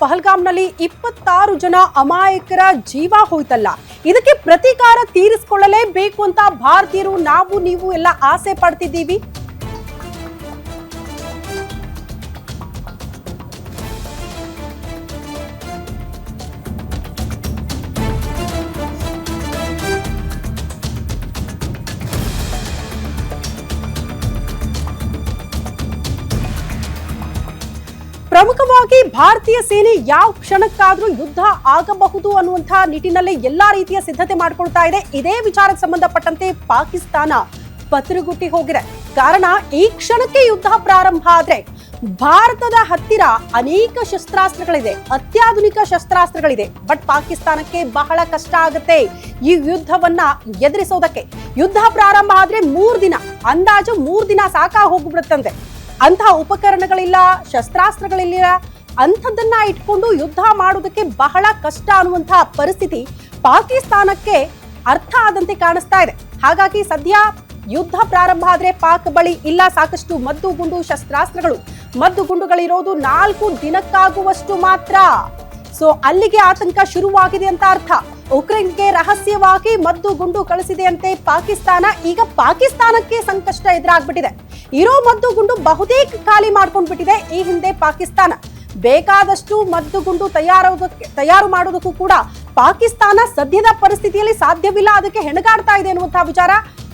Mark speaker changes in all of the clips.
Speaker 1: ಪಹಲ್ಗಾಮ್ನಲ್ಲಿ ಇಪ್ಪತ್ತಾರು ಜನ ಅಮಾಯಕರ ಜೀವ ಹೋಯ್ತಲ್ಲ. ಇದಕ್ಕೆ ಪ್ರತೀಕಾರ ತೀರಿಸಿಕೊಳ್ಳಲೇಬೇಕು ಅಂತ ಭಾರತೀಯರು, ನಾವು, ನೀವು ಎಲ್ಲ ಆಸೆ ಪಡ್ತಿದ್ದೀವಿ. ಪ್ರಮುಖವಾಗಿ ಭಾರತೀಯ ಸೇನೆ ಯಾವ ಕ್ಷಣಕ್ಕಾದ್ರೂ ಯುದ್ಧ ಆಗಬಹುದು ಅನ್ನುವಂತಹ ನಿಟ್ಟಿನಲ್ಲಿ ಎಲ್ಲಾ ರೀತಿಯ ಸಿದ್ಧತೆ ಮಾಡ್ಕೊಳ್ತಾ ಇದೆ. ಇದೇ ವಿಚಾರಕ್ಕೆ ಸಂಬಂಧಪಟ್ಟಂತೆ ಪಾಕಿಸ್ತಾನ ಪತ್ರಗುಟ್ಟಿ ಹೋಗಿದೆ. ಕಾರಣ, ಈ ಕ್ಷಣಕ್ಕೆ ಯುದ್ಧ ಪ್ರಾರಂಭ ಆದ್ರೆ ಭಾರತದ ಹತ್ತಿರ ಅನೇಕ ಶಸ್ತ್ರಾಸ್ತ್ರಗಳಿದೆ. ಅತ್ಯಾಧುನಿಕ ಶಸ್ತ್ರಾಸ್ತ್ರಗಳಿದೆ. ಬಟ್ ಪಾಕಿಸ್ತಾನಕ್ಕೆ ಬಹಳ ಕಷ್ಟ ಆಗುತ್ತೆ ಈ ಯುದ್ಧವನ್ನ ಎದುರಿಸೋದಕ್ಕೆ. ಯುದ್ಧ ಪ್ರಾರಂಭ ಆದ್ರೆ ಮೂರು ದಿನ, ಅಂದಾಜು ಮೂರು ದಿನ ಸಾಕಾ ಹೋಗ್ಬಿಡುತ್ತಂತೆ. ಅಂತಹ ಉಪಕರಣಗಳಿಲ್ಲ, ಶಸ್ತ್ರಾಸ್ತ್ರಗಳಿಲ್ಲ, ಅಂಥದ್ದನ್ನ ಇಟ್ಕೊಂಡು ಯುದ್ಧ ಮಾಡೋದಕ್ಕೆ ಬಹಳ ಕಷ್ಟ ಅನ್ನುವಂತಹ ಪರಿಸ್ಥಿತಿ ಪಾಕಿಸ್ತಾನಕ್ಕೆ ಅರ್ಥ ಆದಂತೆ ಕಾಣಿಸ್ತಾ ಇದೆ. ಹಾಗಾಗಿ ಸದ್ಯ ಯುದ್ಧ ಪ್ರಾರಂಭ ಆದ್ರೆ ಪಾಕ್ ಬಳಿ ಇಲ್ಲ, ಸಾಕಷ್ಟು ಮದ್ದು ಗುಂಡು ಶಸ್ತ್ರಾಸ್ತ್ರಗಳು. ಮದ್ದು ಗುಂಡುಗಳಿರೋದು ನಾಲ್ಕು ದಿನಕ್ಕಾಗುವಷ್ಟು ಮಾತ್ರ. ಸೊ ಅಲ್ಲಿಗೆ ಆತಂಕ ಶುರುವಾಗಿದೆ ಅಂತ ಅರ್ಥ. ಉಕ್ರೇನ್ಗೆ ರಹಸ್ಯವಾಗಿ ಮದ್ದು ಗುಂಡು ಕಳಿಸಿದೆಯಂತೆ ಪಾಕಿಸ್ತಾನ, ಈಗ ಪಾಕಿಸ್ತಾನಕ್ಕೆ ಸಂಕಷ್ಟ ಎದುರಾಗ್ಬಿಟ್ಟಿದೆ. ಇರೋ ಮದ್ದು ಗುಂಡು ಬಹುತೇಕ ಖಾಲಿ ಮಾಡ್ಕೊಂಡ್ಬಿಟ್ಟಿದೆ ಈ ಹಿಂದೆ ಪಾಕಿಸ್ತಾನ. ಬೇಕಾದಷ್ಟು ಮದ್ದು ಗುಂಡು ತಯಾರೋದಕ್ಕೆ ತಯಾರು ಮಾಡೋದಕ್ಕೂ ಕೂಡ ಪಾಕಿಸ್ತಾನ ಸದ್ಯದ ಪರಿಸ್ಥಿತಿಯಲ್ಲಿ ಸಾಧ್ಯವಿಲ್ಲ, ಅದಕ್ಕೆ ಹೆಣಗಾಡ್ತಾ ಇದೆ ಎನ್ನುವಂತಹ ವಿಚಾರ.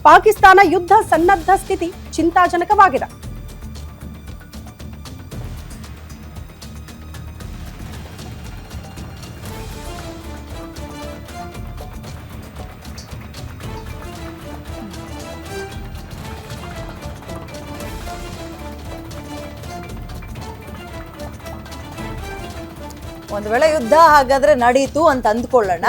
Speaker 1: ಪಾಕಿಸ್ತಾನ ಯುದ್ಧ ಸನ್ನದ್ಧ ಸ್ಥಿತಿ ಚಿಂತಾಜನಕವಾಗಿದೆ.
Speaker 2: ಒಂದ್ ವೇಳೆ ಯುದ್ಧ ಹಾಗಾದ್ರೆ ನಡೀತು ಅಂತ ಅಂದ್ಕೊಳ್ಳೋಣ.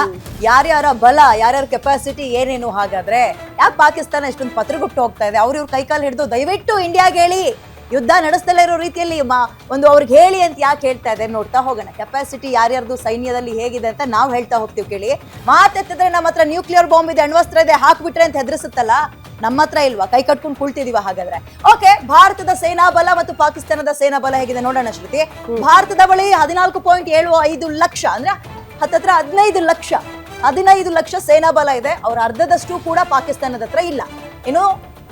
Speaker 2: ಯಾರ್ಯಾರ ಬಲ, ಯಾರ್ಯಾರ ಕೆಪಾಸಿಟಿ ಏನೇನು ಹಾಗಾದ್ರೆ. ಯಾಕೆ ಪಾಕಿಸ್ತಾನ ಇಷ್ಟೊಂದು ಪತ್ರಗುಟ್ಟು ಹೋಗ್ತಾ ಇದೆ? ಅವ್ರ ಇವ್ರ ಕೈಕಾಲು ಹಿಡಿದು ದಯವಿಟ್ಟು ಇಂಡಿಯಾಗೆ ಹೇಳಿ. ಯುದ್ಧ ನಡೆಸ್ತಲೇ ಇರೋ ರೀತಿಯಲ್ಲಿ ಮಾ, ಒಂದು ಅವ್ರಿಗೆ ಹೇಳಿ ಅಂತ ಯಾಕೆ ಹೇಳ್ತಾ ಇದೆ ನೋಡ್ತಾ ಹೋಗೋಣ. ಕೆಪಾಸಿಟಿ ಯಾರ್ಯಾರ್ದು ಸೈನ್ಯದಲ್ಲಿ ಹೇಗಿದೆ ಅಂತ ನಾವು ಹೇಳ್ತಾ ಹೋಗ್ತೀವಿ ಕೇಳಿ. ಮಾತೆತ್ತಿದ್ರೆ ನಮ್ಮ ಹತ್ರ ನ್ಯೂಕ್ಲಿಯರ್ ಬಾಂಬ್ ಇದೆ, ಅಣ್ವಸ್ತ್ರ ಇದೆ, ಹಾಕ್ಬಿಟ್ರೆ ಅಂತ ಹೆದರ್ಸುತ್ತಲ್ಲ. ನಮ್ಮ ಹತ್ರ ಇಲ್ವಾ? ಕೈ ಕಟ್ಕೊಂಡು ಕುಳ್ತಿದೀವ ಹಾಗಾದ್ರೆ? ಓಕೆ ಭಾರತದ ಸೇನಾ ಬಲ ಮತ್ತು ಪಾಕಿಸ್ತಾನದ ಸೇನಾ ಬಲ ಹೇಗಿದೆ ನೋಡೋಣ ಶ್ರುತಿ. ಭಾರತದ ಬಳಿ ಹದಿನಾಲ್ಕು ಪಾಯಿಂಟ್ ಏಳು ಐದು ಲಕ್ಷ, ಅಂದ್ರೆ ಹತ್ತತ್ರ ಹದಿನೈದು ಲಕ್ಷ ಹದಿನೈದು ಲಕ್ಷ ಸೇನಾ ಬಲ ಇದೆ. ಅವ್ರ ಅರ್ಧದಷ್ಟು ಕೂಡ ಪಾಕಿಸ್ತಾನದ ಹತ್ರ ಇಲ್ಲ. ಇನ್ನು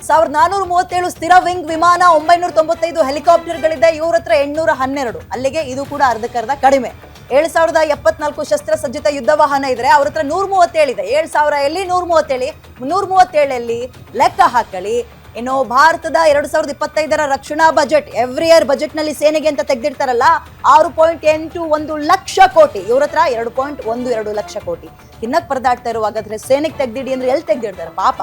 Speaker 2: ಸಾವಿರದ ನಾನೂರ ಮೂವತ್ತೇಳು ಸ್ಥಿರ ವಿಂಗ್ ವಿಮಾನ ಒಂಬೈನೂರ ತೊಂಬತ್ತೈದು ಹೆಲಿಕಾಪ್ಟರ್ಗಳಿದೆ ಇವ್ರ ಹತ್ರ ಎಂಟ್ನೂರ ಹನ್ನೆರಡು. ಅಲ್ಲಿಗೆ ಇದು ಕೂಡ ಅರ್ಧಕ್ಕರ್ಧ ಕಡಿಮೆ. ಏಳು ಸಾವಿರದ ಎಪ್ಪತ್ನಾಲ್ಕು ಶಸ್ತ್ರಸಜ್ಜಿತ ಯುದ್ಧ ವಾಹನ ಇದ್ರೆ ಅವ್ರ ಹತ್ರ ನೂರ ಮೂವತ್ತೇಳಿದೆ ಏಳು ಸಾವಿರ ಎಲ್ಲಿ ನೂರ ಮೂವತ್ತೇಳಿ ನೂರ ಮೂವತ್ತೇಳಲ್ಲಿ ಲೆಕ್ಕ ಹಾಕಲಿ. ಇನ್ನು ಭಾರತದ ಎರಡು ಸಾವಿರದ ಇಪ್ಪತ್ತೈದರ ರಕ್ಷಣಾ ಬಜೆಟ್ ಎವ್ರಿ ಇಯರ್ ಬಜೆಟ್ನಲ್ಲಿ ಸೇನೆಗೆ ಅಂತ ತೆಗೆದಿರ್ತಾರಲ್ಲ ಆರು ಪಾಯಿಂಟ್ ಎಂಟು ಒಂದು ಲಕ್ಷ ಕೋಟಿ. ಇವ್ರ ಹತ್ರ ಎರಡು ಪಾಯಿಂಟ್ ಒಂದು ಎರಡು ಲಕ್ಷ ಕೋಟಿ. ತಿನ್ನಕ್ ಪರದಾಡ್ತಾ ಇರುವಾಗಾದ್ರೆ ಸೇನೆಗೆ ತೆಗ್ದಿಡಿ ಅಂದ್ರೆ ಎಲ್ಲಿ ತೆಗ್ದಿಡ್ತಾರೆ? ಪಾಪ.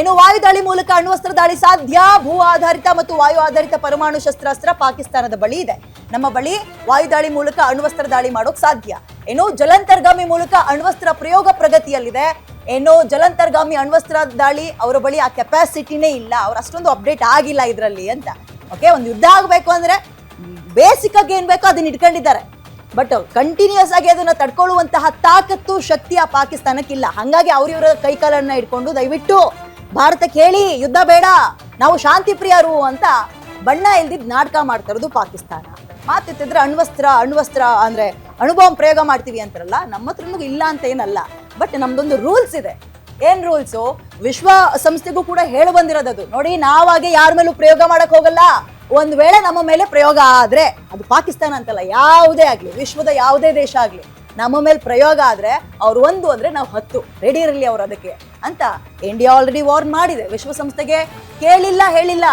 Speaker 2: ಇನ್ನು ವಾಯುದಾಳಿ ಮೂಲಕ ಅಣ್ವಸ್ತ್ರ ದಾಳಿ ಸಾಧ್ಯ? ಭೂ ಆಧಾರಿತ ಮತ್ತು ವಾಯು ಆಧಾರಿತ ಪರಮಾಣು ಶಸ್ತ್ರಾಸ್ತ್ರ ಪಾಕಿಸ್ತಾನದ ಬಳಿ ಇದೆ. ನಮ್ಮ ಬಳಿ ವಾಯುದಾಳಿ ಮೂಲಕ ಅಣ್ವಸ್ತ್ರ ದಾಳಿ ಮಾಡೋಕ್ ಸಾಧ್ಯ. ಏನೋ ಜಲಂತರ್ಗಾಮಿ ಮೂಲಕ ಅಣ್ವಸ್ತ್ರ ಪ್ರಯೋಗ ಪ್ರಗತಿಯಲ್ಲಿದೆ. ಏನೋ ಜಲಂತರ್ಗಾಮಿ ಅಣ್ವಸ್ತ್ರ ದಾಳಿ ಅವರ ಬಳಿ ಆ ಕೆಪಾಸಿಟಿನೇ ಇಲ್ಲ. ಅವ್ರು ಅಷ್ಟೊಂದು ಅಪ್ಡೇಟ್ ಆಗಿಲ್ಲ ಇದರಲ್ಲಿ ಅಂತ. ಓಕೆ ಒಂದು ಯುದ್ಧ ಆಗಬೇಕು ಅಂದ್ರೆ ಬೇಸಿಕ್ ಆಗಿ ಏನ್ ಬೇಕೋ ಅದನ್ನ ಇಟ್ಕೊಂಡಿದ್ದಾರೆ. ಬಟ್ ಕಂಟಿನ್ಯೂಸ್ ಆಗಿ ಅದನ್ನ ತಡ್ಕೊಳ್ಳುವಂತಹ ತಾಕತ್ತು, ಶಕ್ತಿ ಆ ಪಾಕಿಸ್ತಾನಕ್ಕಿಲ್ಲ. ಹಂಗಾಗಿ ಅವ್ರಿವರ ಕೈಕಾಲನ್ನ ಇಟ್ಕೊಂಡು ದಯವಿಟ್ಟು ಭಾರತಕ್ಕೆ ಹೇಳಿ, ಯುದ್ಧ ಬೇಡ, ನಾವು ಶಾಂತಿ ಪ್ರಿಯರು ಅಂತ ಬಣ್ಣ ಇಲ್ದಿದ್ ನಾಟಕ ಮಾಡ್ತಾ ಇರೋದು ಪಾಕಿಸ್ತಾನ. ಮಾತಿತ್ತಿದ್ರೆ ಅಣ್ವಸ್ತ್ರ ಅಣ್ವಸ್ತ್ರ ಅಂದ್ರೆ ಅಣುಬಾಂಬ್ ಪ್ರಯೋಗ ಮಾಡ್ತೀವಿ ಅಂತಾರಲ್ಲ, ನಮ್ಮ ಹತ್ರನೂ ಇಲ್ಲ ಅಂತ ಏನಲ್ಲ. ಬಟ್ ನಮ್ದೊಂದು ರೂಲ್ಸ್ ಇದೆ. ಏನ್ ರೂಲ್ಸು ವಿಶ್ವ ಸಂಸ್ಥೆಗೂ ಕೂಡ ಹೇಳಿ ಬಂದಿರೋದದು. ನೋಡಿ, ನಾವಾಗೆ ಯಾರ ಮೇಲೂ ಪ್ರಯೋಗ ಮಾಡಕ್ ಹೋಗಲ್ಲ. ಒಂದ್ ವೇಳೆ ನಮ್ಮ ಮೇಲೆ ಪ್ರಯೋಗ ಆದ್ರೆ, ಅದು ಪಾಕಿಸ್ತಾನ ಅಂತಲ್ಲ, ಯಾವುದೇ ಆಗ್ಲಿ, ವಿಶ್ವದ ಯಾವುದೇ ದೇಶ ಆಗ್ಲಿ, ನಮ್ಮ ಮೇಲೆ ಪ್ರಯೋಗ ಆದ್ರೆ ಅವ್ರು ಒಂದು ಅಂದ್ರೆ ನಾವು ಹತ್ತು. ರೆಡಿ ಇರಲಿ ಅವ್ರು ಅದಕ್ಕೆ. ಅಂತ ಇಂಡಿಯಾ ಆಲ್ರೆಡಿ ವಾರ್ನ್ ಮಾಡಿದೆ. ವಿಶ್ವಸಂಸ್ಥೆಗೆ ಕೇಳಿಲ್ಲ, ಹೇಳಿಲ್ಲ.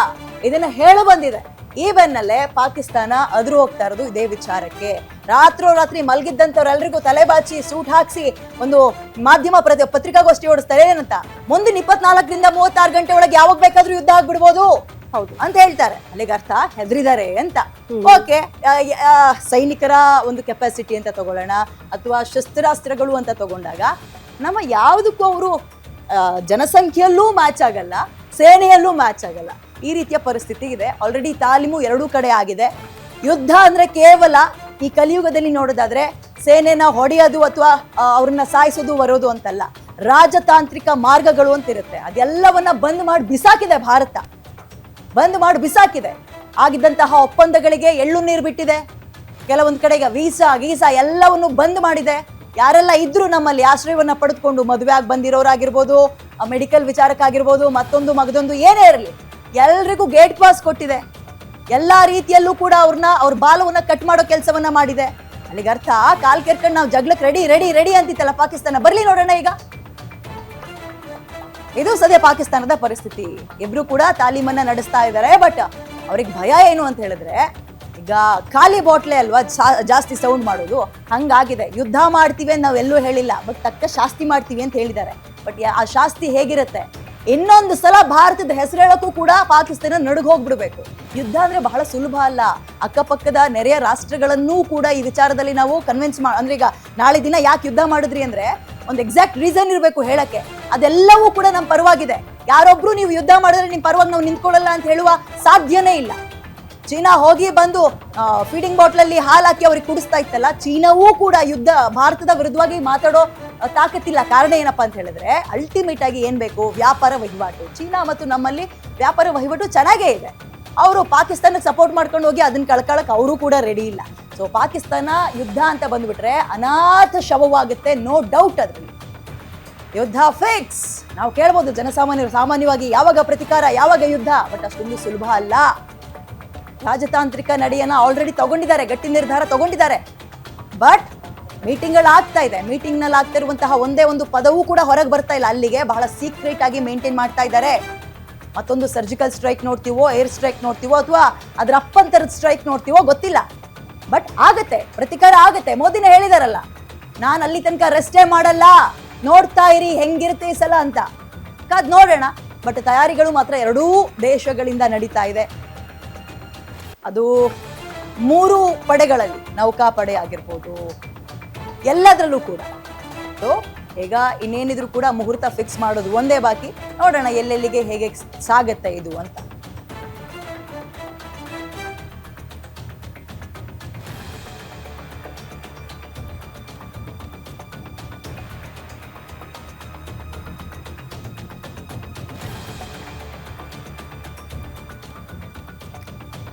Speaker 2: ಇದನ್ನ ಹೇಳು ಬಂದಿದೆ. ಈ ಬೆನ್ನಲ್ಲೇ ಪಾಕಿಸ್ತಾನ ಅದ್ರು ಹೋಗ್ತಾ ಇರೋದು ಇದೇ ವಿಚಾರಕ್ಕೆ. ರಾತ್ರೋರಾತ್ರಿ ಮಲಗಿದ್ದಂಥವ್ರೆಲ್ರಿಗೂ ತಲೆಬಾಚಿ ಸೂಟ್ ಹಾಕ್ಸಿ ಒಂದು ಮಾಧ್ಯಮ ಪ್ರತಿ ಪತ್ರಿಕಾಗೋಷ್ಠಿ ಓಡಿಸ್ತಾರೆ ಏನಂತ? ಮುಂದಿನ ಇಪ್ಪತ್ನಾಲ್ಕರಿಂದ ಮೂವತ್ತಾರು ಗಂಟೆ ಒಳಗೆ ಯಾವಾಗ ಬೇಕಾದ್ರೂ ಯುದ್ಧ ಆಗ್ಬಿಡ್ಬೋದು?
Speaker 1: ಹೌದು.
Speaker 2: ಅಂತ ಹೇಳ್ತಾರೆ. ಅಲ್ಲಿಗೆ ಅರ್ಥ ಹೆದರಿದ್ದಾರೆ ಅಂತ. ಓಕೆ ಸೈನಿಕರ ಒಂದು ಕೆಪಾಸಿಟಿ ಅಂತ ತಗೊಳ್ಳೋಣ ಅಥವಾ ಶಸ್ತ್ರಾಸ್ತ್ರಗಳು ಅಂತ ತಗೊಂಡಾಗ ನಮ್ಮ ಯಾವುದಕ್ಕೂ ಅವರು ಜನಸಂಖ್ಯೆಯಲ್ಲೂ ಮ್ಯಾಚ್ ಆಗಲ್ಲ. ಸೇನೆಯಲ್ಲೂ ಮ್ಯಾಚ್ ಆಗಲ್ಲ. ಈ ರೀತಿಯ ಪರಿಸ್ಥಿತಿ ಇದೆ. ಆಲ್ರೆಡಿ ತಾಲೀಮು ಎರಡೂ ಕಡೆ ಆಗಿದೆ. ಯುದ್ಧ ಅಂದ್ರೆ ಕೇವಲ ಈ ಕಲಿಯುಗದಲ್ಲಿ ನೋಡೋದಾದ್ರೆ ಸೇನೆನ ಹೊಡೆಯೋದು ಅಥವಾ ಅವ್ರನ್ನ ಸಾಯಿಸೋದು, ಬರೋದು ಅಂತಲ್ಲ. ರಾಜತಾಂತ್ರಿಕ ಮಾರ್ಗಗಳು ಅಂತ ಇರುತ್ತೆ. ಅದೆಲ್ಲವನ್ನ ಬಂದ್ ಮಾಡಿ ಬಿಸಾಕಿದೆ ಭಾರತ. ಬಂದ್ ಮಾಡಿ ಬಿಸಾಕಿದೆ. ಆಗಿದ್ದಂತಹ ಒಪ್ಪಂದಗಳಿಗೆ ಎಳ್ಳು ನೀರು ಬಿಟ್ಟಿದೆ. ಕೆಲವೊಂದು ಕಡೆಗೆ ವೀಸಾ, ಗೀಸಾ ಎಲ್ಲವನ್ನು ಬಂದ್ ಮಾಡಿದೆ. ಯಾರೆಲ್ಲ ಇದ್ರು ನಮ್ಮಲ್ಲಿ ಆಶ್ರಯವನ್ನ ಪಡೆದುಕೊಂಡು ಮದುವೆ ಆಗಿ ಬಂದಿರೋರಾಗಿರ್ಬೋದು ಮೆಡಿಕಲ್ ವಿಚಾರಕ್ಕಾಗಿರ್ಬೋದು, ಮತ್ತೊಂದು ಮಗದೊಂದು ಏನೇ ಇರಲಿ, ಎಲ್ರಿಗೂ ಗೇಟ್ ಪಾಸ್ ಕೊಟ್ಟಿದೆ. ಎಲ್ಲಾ ರೀತಿಯಲ್ಲೂ ಕೂಡ ಅವ್ರನ್ನ ಅವ್ರ ಬಾಲವನ್ನ ಕಟ್ ಮಾಡೋ ಕೆಲಸವನ್ನ ಮಾಡಿದೆ. ಅಲ್ಲಿಗೆ ಅರ್ಥ ಕಾಲ್ ಕೆರ್ಕೊಂಡು ನಾವು ಜಗ್ಲಕ್ ರೆಡಿ ರೆಡಿ ರೆಡಿ ಅಂತಿತ್ತಲ್ಲ ಪಾಕಿಸ್ತಾನ. ಬರ್ಲಿ ನೋಡೋಣ ಈಗ. ಇದು ಸದ್ಯ ಪಾಕಿಸ್ತಾನದ ಪರಿಸ್ಥಿತಿ. ಇಬ್ರು ಕೂಡ ತಾಲೀಮನ್ನ ನಡೆಸ್ತಾ ಇದ್ದಾರೆ ಬಟ್ ಅವ್ರಿಗೆ ಭಯ ಏನು ಅಂತ ಹೇಳಿದ್ರೆ, ಈಗ ಖಾಲಿ ಬಾಟ್ಲೆ ಅಲ್ವಾ ಜಾಸ್ತಿ ಸೌಂಡ್ ಮಾಡೋದು? ಹಂಗಾಗಿದೆ. ಯುದ್ಧ ಮಾಡ್ತೀವಿ ಅಂತ ನಾವೆಲ್ಲೂ ಹೇಳಿಲ್ಲ ಬಟ್ ತಕ್ಕ ಶಾಸ್ತಿ ಮಾಡ್ತೀವಿ ಅಂತ ಹೇಳಿದ್ದಾರೆ. ಬಟ್ ಆ ಶಾಸ್ತಿ ಹೇಗಿರುತ್ತೆ? ಇನ್ನೊಂದು ಸಲ ಭಾರತದ ಹೆಸರೇಳಕ್ಕೂ ಕೂಡ ಪಾಕಿಸ್ತಾನ ನಡುಗ್ ಹೋಗ್ಬಿಡ್ಬೇಕು. ಯುದ್ಧ ಅಂದ್ರೆ ಬಹಳ ಸುಲಭ ಅಲ್ಲ. ಅಕ್ಕಪಕ್ಕದ ನೆರೆಯ ರಾಷ್ಟ್ರಗಳನ್ನೂ ಕೂಡ ಈ ವಿಚಾರದಲ್ಲಿ ನಾವು ಕನ್ವಿನ್ಸ್ ಮಾ ಅಂದ್ರೆ ಈಗ ನಾಳೆ ದಿನ ಯಾಕೆ ಯುದ್ಧ ಮಾಡಿದ್ರಿ ಅಂದ್ರೆ ಒಂದು ಎಕ್ಸಾಕ್ಟ್ ರೀಸನ್ ಇರಬೇಕು ಹೇಳಕ್ಕೆ. ಅದೆಲ್ಲವೂ ಕೂಡ ನಮ್ಮ ಪರವಾಗಿದೆ. ಯಾರೊಬ್ರು ನೀವು ಯುದ್ಧ ಮಾಡಿದ್ರೆ ನಿಮ್ಮ ಪರವಾಗಿ ನಾವು ನಿಂತ್ಕೊಳ್ಳಲ್ಲ ಅಂತ ಹೇಳುವ ಸಾಧ್ಯನೇ ಇಲ್ಲ. ಚೀನಾ ಹೋಗಿ ಬಂದು ಫೀಡಿಂಗ್ ಬಾಟ್ಲಲ್ಲಿ ಹಾಲು ಹಾಕಿ ಅವ್ರಿಗೆ ಕುಡಿಸ್ತಾ ಇತ್ತಲ್ಲ, ಚೀನಾವೂ ಕೂಡ ಯುದ್ಧ, ಭಾರತದ ವಿರುದ್ಧವಾಗಿ ಮಾತಾಡೋ ತಾಕತ್ತಿಲ್ಲ ಕಾರಣ ಏನಪ್ಪ ಅಂತ ಹೇಳಿದ್ರೆ ಅಲ್ಟಿಮೇಟ್ ಆಗಿ ಏನ್ ಬೇಕು? ವ್ಯಾಪಾರ ವಹಿವಾಟು. ಚೀನಾ ಮತ್ತು ನಮ್ಮಲ್ಲಿ ವ್ಯಾಪಾರ ವಹಿವಾಟು ಚೆನ್ನಾಗೇ ಇದೆ. ಅವರು ಪಾಕಿಸ್ತಾನಕ್ಕೆ ಸಪೋರ್ಟ್ ಮಾಡ್ಕೊಂಡು ಹೋಗಿ ಅದನ್ನ ಕಳ್ಕೊಳಕ್ ಅವರು ಕೂಡ ರೆಡಿ ಇಲ್ಲ. ಸೊ ಪಾಕಿಸ್ತಾನ ಯುದ್ಧ ಅಂತ ಬಂದ್ಬಿಟ್ರೆ ಅನಾಥ ಶವವಾಗುತ್ತೆ ನೋ ಡೌಟ್ ಅದ್ರಲ್ಲಿ. ಯುದ್ಧ ಫಿಕ್ಸ್! ನಾವು ಕೇಳ್ಬೋದು ಜನಸಾಮಾನ್ಯರು ಸಾಮಾನ್ಯವಾಗಿ ಯಾವಾಗ ಪ್ರತಿಕಾರ, ಯಾವಾಗ ಯುದ್ಧ? ಬಟ್ ಅಷ್ಟೊಂದು ಸುಲಭ ಅಲ್ಲ. ರಾಜತಾಂತ್ರಿಕ ನಡೆಯನ್ನ ಆಲ್ರೆಡಿ ತಗೊಂಡಿದ್ದಾರೆ, ಗಟ್ಟಿ ನಿರ್ಧಾರ ತಗೊಂಡಿದ್ದಾರೆ. ಬಟ್ ಮೀಟಿಂಗ್ಗಳು ಆಗ್ತಾ ಇದೆ. ಮೀಟಿಂಗ್ನಲ್ಲಿ ಆಗ್ತಾ ಇರುವಂತಹ ಒಂದೇ ಒಂದು ಪದವೂ ಕೂಡ ಹೊರಗೆ ಬರ್ತಾ ಇಲ್ಲ. ಅಲ್ಲಿಗೆ ಬಹಳ ಸೀಕ್ರೆಟ್ ಆಗಿ ಮೇಂಟೈನ್ ಮಾಡ್ತಾ ಇದ್ದಾರೆ. ಮತ್ತೊಂದು ಸರ್ಜಿಕಲ್ ಸ್ಟ್ರೈಕ್ ನೋಡ್ತೀವೋ ಏರ್ ಸ್ಟ್ರೈಕ್ ನೋಡ್ತೀವೋ, ಅಥವಾ ಅದ್ರ ಅಪ್ಪಂತರದ ಸ್ಟ್ರೈಕ್ ನೋಡ್ತೀವೋ ಗೊತ್ತಿಲ್ಲ. ಬಟ್ ಆಗತ್ತೆ, ಪ್ರತಿಕಾರ ಆಗತ್ತೆ. ಮೋದಿನ ಹೇಳಿದಾರಲ್ಲ, ನಾನು ಅಲ್ಲಿ ತನಕ ರೆಸ್ಟೇ ಮಾಡಲ್ಲ. ನೋಡ್ತಾ ಇರಿ, ಹೆಂಗಿರುತ್ತೆ ಈ ಸಲ ಅಂತ. ಕಾದ್ ನೋಡೋಣ. ಬಟ್ ತಯಾರಿಗಳು ಮಾತ್ರ ಎರಡೂ ದೇಶಗಳಿಂದ ನಡೀತಾ ಇದೆ. ಅದು ಮೂರು ಪಡೆಗಳಲ್ಲಿ ನೌಕಾಪಡೆ ಆಗಿರ್ಬೋದು ಎಲ್ಲದರಲ್ಲೂ ಕೂಡ. ಸೊ ಈಗ ಇನ್ನೇನಿದ್ರು ಕೂಡ ಮುಹೂರ್ತ ಫಿಕ್ಸ್ ಮಾಡೋದು ಒಂದೇ ಬಾಕಿ. ನೋಡೋಣ ಎಲ್ಲೆಲ್ಲಿಗೆ ಹೇಗೆ ಸಾಗತ್ತೆ ಇದು ಅಂತ.